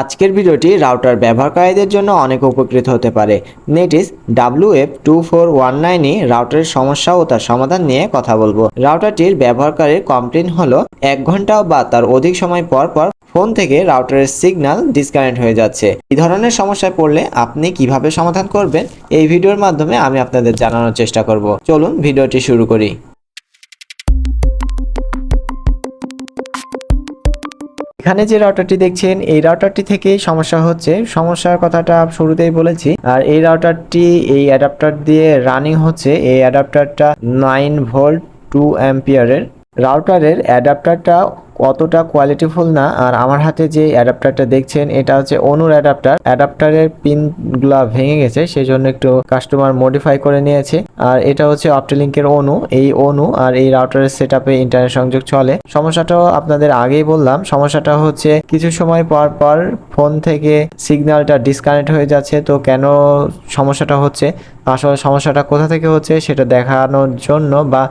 আজকের ভিডিওটি রাউটার ব্যবহারকারীদের জন্য অনেক উপকৃত হতে পারে। Netis W F two four one নাইনই রাউটারের সমস্যা ও তার সমাধান নিয়ে কথা বলব। রাউটারটির ব্যবহারকারীর কমপ্লেন হলো, এক ঘণ্টা বা তার অধিক সময় পর পর ফোন থেকে রাউটারের সিগন্যাল ডিসকানেক্ট হয়ে যাচ্ছে। এই ধরনের সমস্যায় পড়লে আপনি কীভাবে সমাধান করবেন? এই ভিডিওর মাধ্যমে আমি আপনাদের জানানোর চেষ্টা করব। চলুন ভিডিওটি শুরু করি। এখানে যে রাউটারটি দেখছেন, এই রাউটারটি থেকে সমস্যা হচ্ছে। সমস্যার কথাটা শুরুতেই বলেছি। আর এই রাউটারটি এই অ্যাডাপ্টার দিয়ে রানিং হচ্ছে। এই অ্যাডাপ্টারটা নাইন ভোল্ট টু অ্যাম্পিয়ারের রাউটারের অ্যাডাপ্টারটা অতটা কোয়ালিটিফুল না। আর আমার হাতে যে অ্যাডাপ্টারটা দেখছেন, এটা হচ্ছে অনুর অ্যাডাপ্টার অ্যাডাপ্টারের পিনগুলা ভেঙে গেছে সেই জন্য একটু কাস্টমার মডিফাই করে নিয়েছে। আর এটা হচ্ছে অপটিলিঙ্কের অনু, এই অনু আর এই রাউটারের সেট ইন্টারনেট সংযোগ চলে। সমস্যাটাও আপনাদের আগেই বললাম, সমস্যাটা হচ্ছে কিছু সময় পর পর ফোন থেকে সিগন্যালটা ডিসকানেক্ট হয়ে যাচ্ছে, তো কেন সমস্যাটা হচ্ছে? আসলে সমস্যাটা কোথা থেকে হচ্ছে সেটা দেখানোর জন্য বা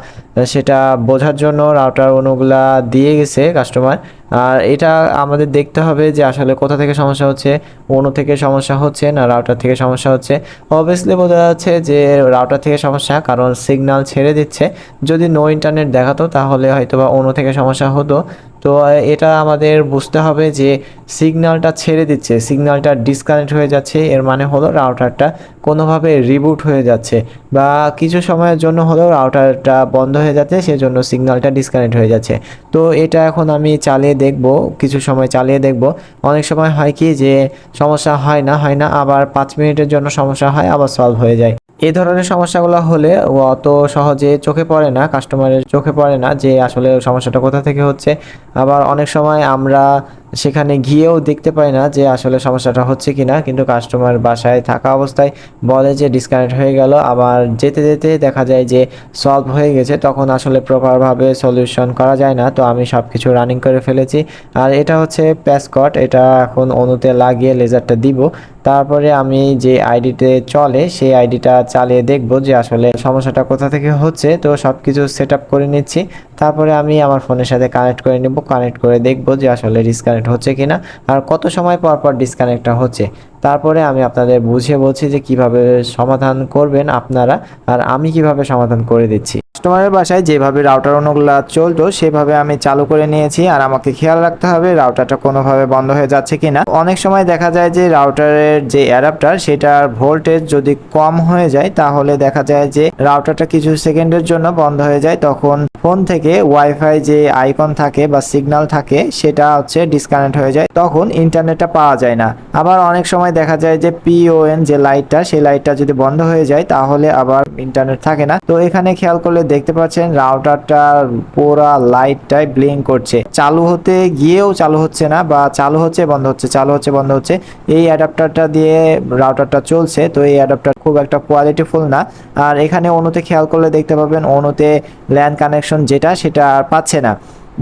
সেটা বোঝার জন্য রাউটার অনুগুলা দিয়ে গেছে। কাস্টমার আর এটা আমাদের দেখতে হবে যে আসলে কোথা থেকে সমস্যা হচ্ছে অনু থেকে সমস্যা হচ্ছে না রাউটার থেকে সমস্যা হচ্ছে। অবভিয়াসলি বোঝা যাচ্ছে যে রাউটার থেকে সমস্যা, কারণ সিগনাল ছেড়ে দিচ্ছে। যদি নো ইন্টারনেট দেখাতো তাহলে হয়তো বা অনু থেকে সমস্যা হতো। তো এটা আমাদের বুঝতে হবে যে সিগন্যালটা ছেড়ে দিচ্ছে, সিগন্যালটা ডিসকানেক্ট হয়ে যাচ্ছে, এর মানে হলো রাউটারটা কোনোভাবে রিবুট হয়ে যাচ্ছে বা কিছু সময়ের জন্য হলেও রাউটারটা বন্ধ হয়ে যাচ্ছে, সেজন্য সিগন্যালটা ডিসকানেক্ট হয়ে যাচ্ছে। তো, এটা এখন আমি চালিয়ে দেখব, কিছু সময় চালিয়ে দেখব। অনেক সময় হয় কি যে সমস্যা হয় না হয় না, আবার পাঁচ মিনিটের জন্য সমস্যা হয়, আবার সলভ হয়ে যায়। এই ধরনের সমস্যাগুলো হলে অত সহজে চোখে পড়ে না কাস্টমারের চোখে পড়ে না যে আসলে সমস্যাটা কোথা থেকে হচ্ছে। আবার অনেক সময় আমরা সেখানে গিয়েও দেখতে পাই না যে আসলে সমস্যাটা হচ্ছে কিনা, কিন্তু কাস্টমার বাসায় থাকা অবস্থায় বলে যে ডিসকানেক্ট হয়ে গেল। আবার যেতে যেতে দেখা যায় যে সলভ হয়ে গেছে, তখন আসলে প্রপারভাবে সলিউশন করা যায় না। তো আমি সব কিছু রানিং করে ফেলেছি। আর এটা হচ্ছে প্যাসকট এটা এখন অনুতে লাগিয়ে লেজারটা দিব। তারপরে আমি যে আইডিতে চলে, সেই আইডিটা চালিয়ে দেখব যে আসলে সমস্যাটা কোথা থেকে হচ্ছে। তো সব কিছু সেট করে নিচ্ছি। তারপরে আমি আমার ফোনের সাথে কানেক্ট করে নেব কানেক্ট করে দেখব যে আসলে ডিসকানেক্ট হচ্ছে কিনা আর কত সময় পর পর ডিসকানেক্টটা হচ্ছে। তারপরে আমি আপনাদের বুঝিয়ে বলছি যে কীভাবে সমাধান করবেন আপনারা আর আমি কীভাবে সমাধান করে দিচ্ছি। কাস্টমারের বাসায় যেভাবে রাউটার অনুগুলা চলতো, সেভাবে আমি চালু করে নিয়েছি। আর আমাকে খেয়াল রাখতে হবে রাউটারটা কোনোভাবে বন্ধ হয়ে যাচ্ছে কিনা। অনেক সময় দেখা যায় যে রাউটারের যে অ্যাডাপ্টার সেটার ভোল্টেজ যদি কম হয়ে যায়, তাহলে দেখা যায় যে রাউটারটা কিছু সেকেন্ডের জন্য বন্ধ হয়ে যায়। তখন ফোন থেকে ওয়াইফাই যে আইকন থাকে বা সিগন্যাল থাকে, সেটা হচ্ছে ডিসকানেক্ট হয়ে যায়। তখন ইন্টারনেটটা পাওয়া যায় না। আবার অনেক সময় দেখা যায় যে পিওএন যে লাইটটা সেই লাইটটা যদি বন্ধ হয়ে যায়, তাহলে আবার ইন্টারনেট থাকে না। তো এখানে খেয়াল করলে দেখতে পাচ্ছেন রাউটারটা পুরা লাইটটাই ব্লিং করছে। চালু হতে গিয়েও চালু হচ্ছে না বা চালু হচ্ছে, বন্ধ হচ্ছে, চালু হচ্ছে, বন্ধ হচ্ছে। এই অ্যাডাপ্টারটা দিয়ে রাউটারটা চলছে, তো এই অ্যাডাপ্টার খুব একটা কোয়ালিটিফুল না। আর এখানে অনুতে খেয়াল করলে দেখতে পাবেন, অনুতে ল্যান্ড কানেকশন যেটা, সেটা আর পাচ্ছে না।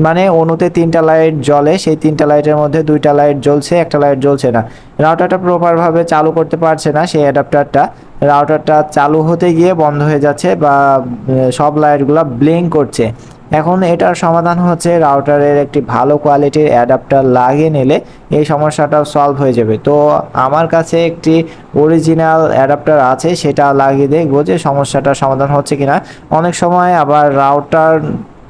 মানে অনুতে তিনটা লাইট জ্বলে, সেই তিনটা লাইটের মধ্যে দুইটা লাইট জ্বলছে, একটা লাইট জ্বলছে না। রাউটারটা প্রপারভাবে চালু করতে পারছে না, সেই অ্যাডাপ্টারটা রাউটারটা চালু হতে গিয়ে বন্ধ হয়ে যাচ্ছে বা সব লাইটগুলো ব্লিং করছে। এখন এটার সমাধান হচ্ছে রাউটারের একটি ভালো কোয়ালিটির অ্যাডাপ্টার লাগিয়ে নিলে এই সমস্যাটা সলভ হয়ে যাবে। তো আমার কাছে একটি অরিজিনাল অ্যাডাপ্টার আছে, সেটা লাগিয়ে দেখব যে সমস্যাটার সমাধান হচ্ছে কিনা। অনেক সময় আবার রাউটার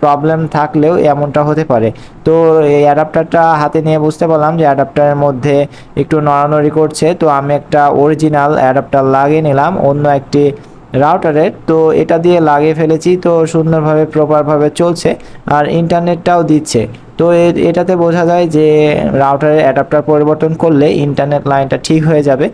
প্রবলেম থাকলেও এমনটা হতে পারে। তো এই অ্যাডাপ্টারটা হাতে নিয়ে বুঝতে পারলাম যে অ্যাডাপ্টারের মধ্যে একটু নড়ানড়ি করছে। তো আমি একটা অরিজিনাল অ্যাডাপ্টার লাগিয়ে নিলাম, অন্য একটি রাউটারের তো এটা দিয়ে লাগিয়ে ফেলেছি, তো সুন্দরভাবে প্রপারভাবে চলছে আর ইন্টারনেটটাও দিচ্ছে। তো এটাতে বোঝা যায় যে রাউটারের অ্যাডাপ্টার পরিবর্তন করলে ইন্টারনেট লাইনটা ঠিক হয়ে যাবে।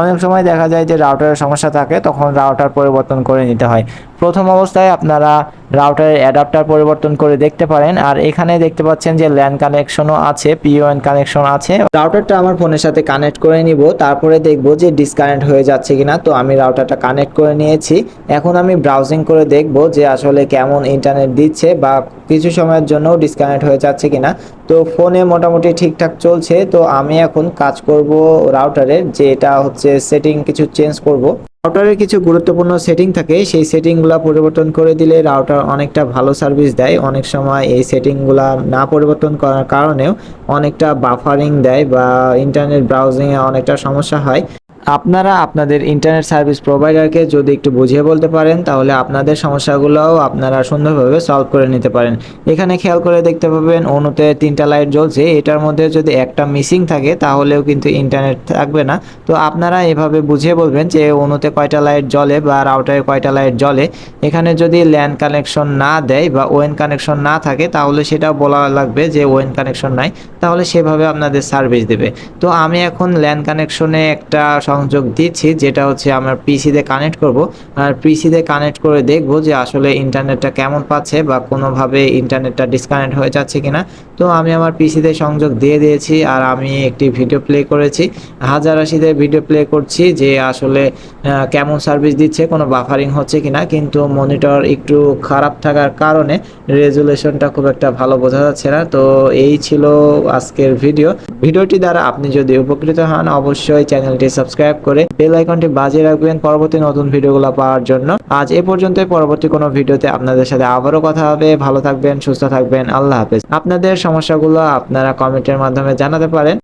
অনেক সময় দেখা যায় যে রাউটারের সমস্যা থাকে, তখন রাউটার পরিবর্তন করে নিতে হয়। প্রথম অবস্থায় আপনারা রাউটারের অ্যাডাপ্টার পরিবর্তন করে দেখতে পারেন। আর এখানে দেখতে পাচ্ছেন যে ল্যান কানেকশনও আছে পিওএন কানেকশন আছে। রাউটারটা আমার ফোনের সাথে কানেক্ট করে নিব। তারপরে দেখব যে ডিসকানেক্ট হয়ে যাচ্ছে কিনা। তো আমি রাউটারটা কানেক্ট করে নিয়েছি। এখন আমি ব্রাউজিং করে দেখব যে আসলে কেমন ইন্টারনেট দিচ্ছে বা কিছু সময়ের জন্য ডিসকানেক্ট হয়ে যাচ্ছে কিনা। তো ফোনে মোটামুটি ঠিকঠাক চলছে। তো আমি এখন কাজ করব রাউটারের, যে এটা হচ্ছে সেটিং কিছু চেঞ্জ করব। রাউটারের কিছু গুরুত্বপূর্ণ সেটিং থাকে, সেই সেটিংগুলো পরিবর্তন করে দিলে রাউটার অনেকটা ভালো সার্ভিস দেয়। অনেক সময় এই সেটিংগুলো না পরিবর্তন করার কারণেও অনেকটা বাফারিং দেয় বা ইন্টারনেট ব্রাউজিংয়ে অনেকটা সমস্যা হয়। আপনারা আপনাদের ইন্টারনেট সার্ভিস প্রোভাইডারকে যদি একটু বুঝিয়ে বলতে পারেন, তাহলে আপনাদের সমস্যাগুলোও আপনারা সুন্দরভাবে সলভ করে নিতে পারেন। এখানে খেয়াল করে দেখতে পাবেন অনুতে তিনটা লাইট জ্বলছে। এটার মধ্যে যদি একটা মিসিং থাকে, তাহলেও কিন্তু ইন্টারনেট থাকবে না। তো আপনারা এভাবে বুঝিয়ে বলবেন যে অনুতে কয়টা লাইট জ্বলে বা রাউটারে কয়টা লাইট জ্বলে। এখানে যদি ল্যান্ড কানেকশন না দেয় বা ওয়েন কানেকশন না থাকে, তাহলে সেটাও বলা লাগবে যে ওয়েন কানেকশন নাই। তাহলে সেভাবে আপনাদের সার্ভিস দেবে। তো আমি এখন ল্যান্ড কানেকশনে একটা সংযোগ দিচ্ছি, যেটা হচ্ছে আমার পিসিতে কানেক্ট করব। আর পিসিতে কানেক্ট করে দেখব যে আসলে ইন্টারনেটটা কেমন পাচ্ছে বা কোনোভাবে ইন্টারনেটটা ডিসকানেক্ট হয়ে যাচ্ছে কিনা। তো আমি আমার পিসিতে সংযোগ দিয়ে দিয়েছি আর আমি একটি ভিডিও প্লে করেছি। হাজার আশিতে ভিডিও প্লে করছি যে আসলে কেমন সার্ভিস দিচ্ছে, কোনো বাফারিং হচ্ছে কিনা। কিন্তু মনিটর একটু খারাপ থাকার কারণে রেজুলেশনটা খুব একটা ভালো বোঝা যাচ্ছে না। তো এই ছিল আজকের ভিডিও ভিডিওটি দ্বারা আপনি যদি উপকৃত হন, অবশ্যই চ্যানেলটি সাবস্ক্রাইব করে বেল আইকনটি বাজিয়ে রাখবেন পরবর্তী নতুন ভিডিওগুলো পাওয়ার জন্য। আজ এ পর্যন্ত পরবর্তী কোনো ভিডিওতে আপনাদের সাথে আবারও কথা হবে। ভালো থাকবেন, সুস্থ থাকবেন। আল্লাহ হাফেজ। আপনাদের সমস্যাগুলো আপনারা কমেন্টের মাধ্যমে জানাতে পারেন।